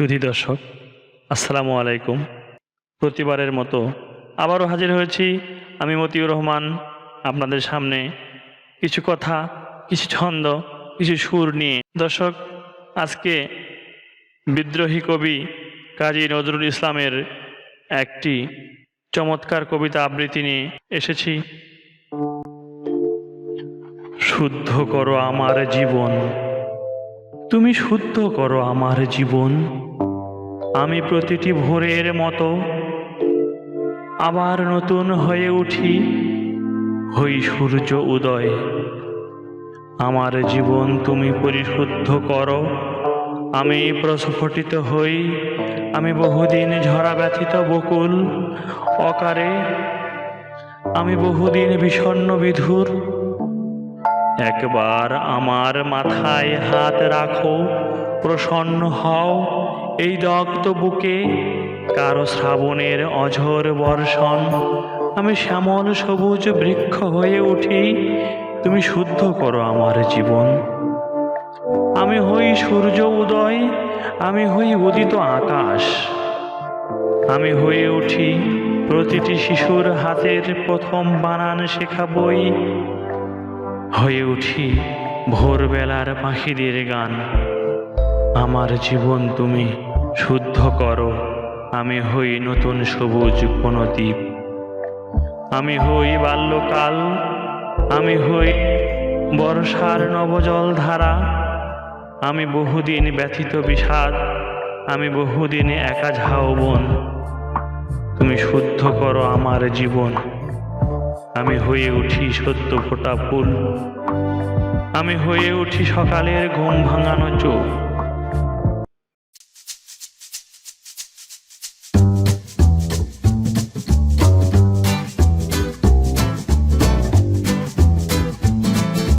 সুধী দর্শক, আসসালামু আলাইকুম। প্রতিবারের মতো আবারও হাজির হয়েছি আমি মতিউর রহমান। আপনাদের সামনে কিছু কথা, কিছু ছন্দ, কিছু সুর নিয়ে। দর্শক, আজকে বিদ্রোহী কবি কাজী নজরুল ইসলামের একটি চমৎকার কবিতা আবৃত্তি নিয়ে এসেছি। শুদ্ধ করো আমার জীবন। তুমি শুদ্ধ করো আমার জীবন। আমি প্রতিটি ভোরের মতো আবার নতুন হয়ে উঠি, হই সূর্য উদয়। আমার জীবন তুমি পরিশুদ্ধ করো, আমি প্রস্ফুটিত হই, আমি বহুদিন ঝরা ব্যথিত বকুল অকারে, আমি বহুদিন বিষণ্ণ বিধুর। একবার আমার মাথায় হাত রাখো, প্রসন্ন হও এই দগ্ধ বুকে কারও শ্রাবণের অঝোর বর্ষণ। আমি শ্যামল সবুজ বৃক্ষ হয়ে উঠি, তুমি শুদ্ধ করো আমার জীবন। আমি হই সূর্য উদয়, আমি হই উদিত আকাশ। আমি হয়ে উঠি, প্রতিটি শিশুর হাতের প্রথম বানান শেখা বই। হয়ে উঠি, ভোরবেলার পাখিদের গান। আমার জীবন তুমি শুদ্ধ করো। আমি হই নতুন সবুজ কোনো দ্বীপ আমি হই বাল্যকাল। আমি হই বর্ষার নবজল ধারা। আমি বহুদিন ব্যথিত বিষাদ। আমি বহুদিন একা ঝাউবন তুমি শুদ্ধ করো আমার জীবন। আমি হয়ে উঠি সত্য ফোটা ফুল। আমি হয়ে উঠি সকালের ঘুম ভাঙানো চোখ।